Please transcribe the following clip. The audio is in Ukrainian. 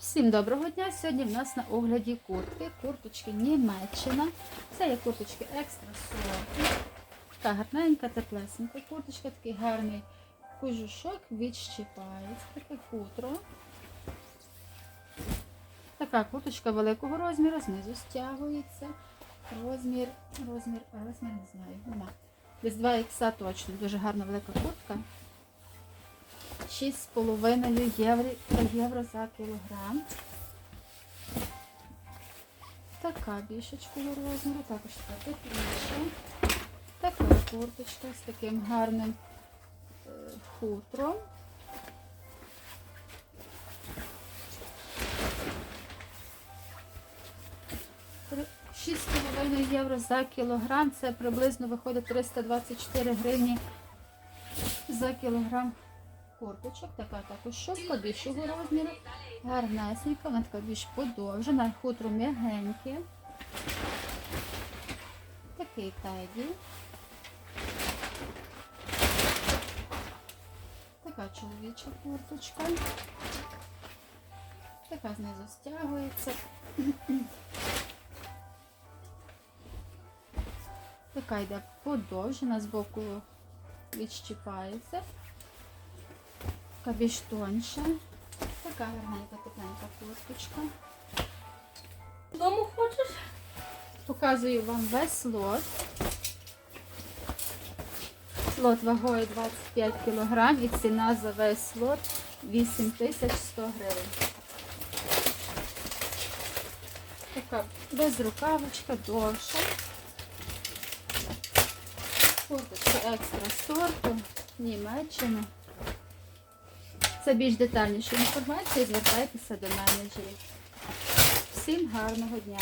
Всім доброго дня! Сьогодні в нас на огляді куртки. Курточки Німеччина. Це є курточки екстра сорти. Така гарненька, теплесенька курточка, такий гарний кожушок, відщипається, таке хутро. Така курточка великого розміру, знизу стягується. Розмір, розмір, розмір не знаю, нема. Десь 2 ікса точно, дуже гарна велика куртка. 6,5 євро, євро за кілограм. Така більшечкого розміру, також така тепліша. Така курточка з таким гарним е, хутром. 6,5 євро за кілограм. Це приблизно виходить 324 гривні за кілограм курточок. Така також шубка більшого розміру. Гарнесенька, вона така більш подовжена, хутро м'ягеньке. Такий теді. Така чоловіча курточка. Така знизу стягується. Така йде подовжена, з боку відщіпається. Більш тонша. Така гарненька тепленька курточка. Дому хочеш? Показую вам весь лот. Лот вагою 25 кг і ціна за весь лот 8100 гривень. Така безрукавочка, довша. Курточка екстра сорту, Німеччина. Це більш детальнішою інформація, звертайтеся до менеджерів. Всім гарного дня!